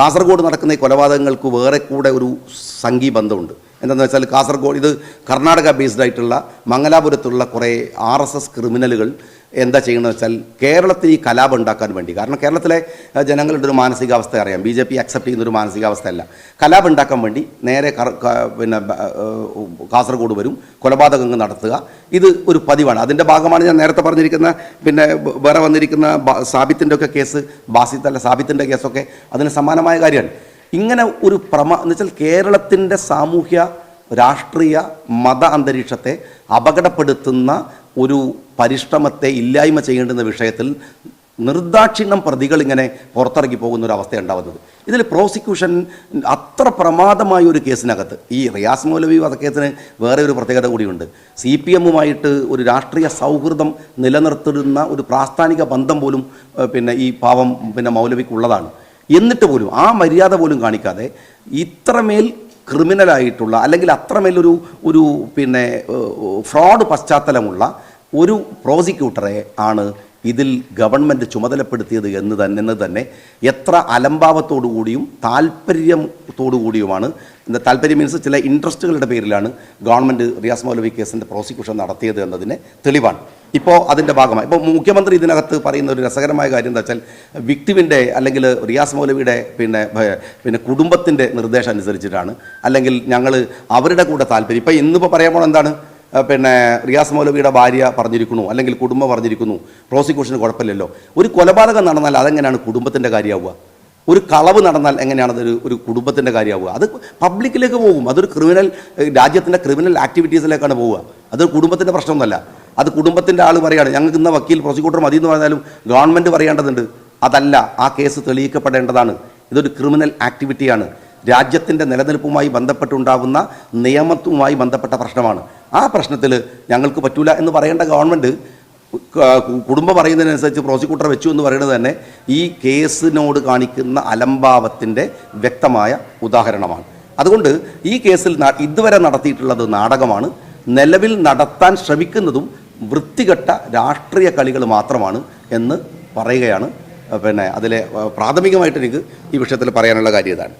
കാസർഗോഡ് നടക്കുന്ന ഈ കൊലപാതകങ്ങൾക്ക് വേറെ കൂടെ ഒരു സംഘീ ബന്ധമുണ്ട്. എന്താണെന്ന് വെച്ചാൽ കാസർഗോഡ് ഇത് കർണാടക ബേസ്ഡ് ആയിട്ടുള്ള മംഗലാപുരത്തുള്ള കുറേ ആർ എസ് എസ് ക്രിമിനലുകൾ എന്താ ചെയ്യണമെന്ന് വെച്ചാൽ കേരളത്തിൽ ഈ കലാപം ഉണ്ടാക്കാൻ വേണ്ടി. കാരണം കേരളത്തിലെ ജനങ്ങളുടെ ഒരു മാനസികാവസ്ഥ അറിയാം. ബി ജെ പി അക്സെപ്റ്റ് ചെയ്യുന്ന ഒരു മാനസികാവസ്ഥയല്ല. കലാപം ഉണ്ടാക്കാൻ വേണ്ടി നേരെ പിന്നെ കാസർഗോഡ് വരും. കൊലപാതകങ്ങൾ നടത്തുക. ഇത് ഒരു പതിവാണ്. അതിന്റെ ഭാഗമാണ് ഞാൻ നേരത്തെ പറഞ്ഞിരിക്കുന്ന പിന്നെ വേറെ വന്നിരിക്കുന്ന സാബിത്തിന്റെ ഒക്കെ കേസ് ബാസിത്തല്ല സാബിത്തിന്റെ കേസൊക്കെ അതിന് സമാനമായ കാര്യമാണ്. ഇങ്ങനെ ഒരു പ്രമ എന്ന് വെച്ചാൽ കേരളത്തിന്റെ സാമൂഹ്യ രാഷ്ട്രീയ മത അന്തരീക്ഷത്തെ അപകടപ്പെടുത്തുന്ന ഒരു പരിശ്രമത്തെ ഇല്ലായ്മ ചെയ്യേണ്ടുന്ന വിഷയത്തിൽ നിർദാക്ഷിണം പ്രതികൾ ഇങ്ങനെ പുറത്തിറങ്ങി പോകുന്ന ഒരു അവസ്ഥ ഉണ്ടാവുന്നത് ഇതിൽ പ്രോസിക്യൂഷൻ അത്ര പ്രമാദമായ ഒരു കേസിനകത്ത് ഈ റിയാസ് മൗലവി വധക്കേസിന് വേറെ ഒരു പ്രത്യേകത കൂടിയുണ്ട്. സി പി എമ്മുമായിട്ട് ഒരു രാഷ്ട്രീയ സൗഹൃദം നിലനിർത്തുന്ന ഒരു പ്രാസ്ഥാനിക ബന്ധം പോലും പിന്നെ ഈ പാവം പിന്നെ മൗലവിക്കുള്ളതാണ്. എന്നിട്ട് പോലും ആ മര്യാദ പോലും കാണിക്കാതെ ഇത്രമേൽ ക്രിമിനലായിട്ടുള്ള അല്ലെങ്കിൽ അത്രമേൽ ഒരു ഒരു പിന്നെ ഫ്രോഡ് പശ്ചാത്തലമുള്ള ഒരു പ്രോസിക്യൂട്ടറെ ആണ് ഇതിൽ ഗവൺമെന്റ് ചുമതലപ്പെടുത്തിയത് എന്ന് തന്നെ തന്നെ എത്ര അലംഭാവത്തോടു കൂടിയും താല്പര്യത്തോടു കൂടിയുമാണ്. എന്താ താല്പര്യം മീൻസ് ചില ഇൻട്രസ്റ്റുകളുടെ പേരിലാണ് ഗവൺമെന്റ് റിയാസ് മൗലവി കേസിന്റെ പ്രോസിക്യൂഷൻ നടത്തിയത് എന്നതിന് തെളിവാണ്. ഇപ്പോൾ അതിന്റെ ഭാഗമായി. ഇപ്പോൾ മുഖ്യമന്ത്രി ഇതിനകത്ത് പറയുന്ന ഒരു രസകരമായ കാര്യം എന്താ വെച്ചാൽ വിക്ടിമിന്റെ അല്ലെങ്കിൽ റിയാസ് മൗലവിയുടെ പിന്നെ പിന്നെ കുടുംബത്തിന്റെ നിർദ്ദേശം അനുസരിച്ചിട്ടാണ്. അല്ലെങ്കിൽ ഞങ്ങൾ അവരുടെ കൂടെ താല്പര്യം. ഇപ്പോൾ ഇന്നിപ്പോൾ പറയാൻ പോകണം എന്താണ് പിന്നെ റിയാസ് മൗലവിയുടെ ഭാര്യ പറഞ്ഞിരിക്കുന്നു. അല്ലെങ്കിൽ കുടുംബം പറഞ്ഞിരിക്കുന്നു. പ്രോസിക്യൂഷന് കുഴപ്പമില്ലല്ലോ. ഒരു കൊലപാതകം നടന്നാൽ അതെങ്ങനെയാണ് കുടുംബത്തിന്റെ കാര്യമാവുക ഒരു കളവ് നടന്നാൽ എങ്ങനെയാണ് അതൊരു ഒരു കുടുംബത്തിന്റെ കാര്യമാവുക അത് പബ്ലിക്കിലേക്ക് പോകും. അതൊരു ക്രിമിനൽ രാജ്യത്തിന്റെ ക്രിമിനൽ ആക്ടിവിറ്റീസിലേക്കാണ് പോവുക. അതൊരു കുടുംബത്തിന്റെ പ്രശ്നമൊന്നുമല്ല. അത് കുടുംബത്തിന്റെ ആൾ പറയുകയാണ്. ഞങ്ങൾക്ക് ഇന്ന വക്കീൽ പ്രോസിക്യൂട്ടർ മതി എന്ന് പറഞ്ഞാലും ഗവൺമെന്റ് പറയേണ്ടതുണ്ട്. അതല്ല ആ കേസ് തെളിയിക്കപ്പെടേണ്ടതാണ്. ഇതൊരു ക്രിമിനൽ ആക്ടിവിറ്റിയാണ് രാജ്യത്തിന്റെ നിലനിൽപ്പുമായി ബന്ധപ്പെട്ടുണ്ടാകുന്ന നിയമത്തുമായി ബന്ധപ്പെട്ട പ്രശ്നമാണ്. ആ പ്രശ്നത്തിൽ ഞങ്ങൾക്ക് പറ്റൂല എന്ന് പറയേണ്ട ഗവൺമെന്റ് കുടുംബം പറയുന്നതിനനുസരിച്ച് പ്രോസിക്യൂട്ടർ വെച്ചു എന്ന് പറയുന്നത് തന്നെ ഈ കേസിനോട് കാണിക്കുന്ന അലംഭാവത്തിന്റെ വ്യക്തമായ ഉദാഹരണമാണ്. അതുകൊണ്ട് ഈ കേസിൽ ഇതുവരെ നടത്തിയിട്ടുള്ളത് നാടകമാണ്. നിലവിൽ നടത്താൻ ശ്രമിക്കുന്നതും വൃത്തികെട്ട രാഷ്ട്രീയ കളികൾ മാത്രമാണ് എന്ന് പറയുകയാണ്. പിന്നെ അതിലെ പ്രാഥമികമായിട്ട് എനിക്ക് ഈ വിഷയത്തിൽ പറയാനുള്ള കാര്യം ഇതാണ്.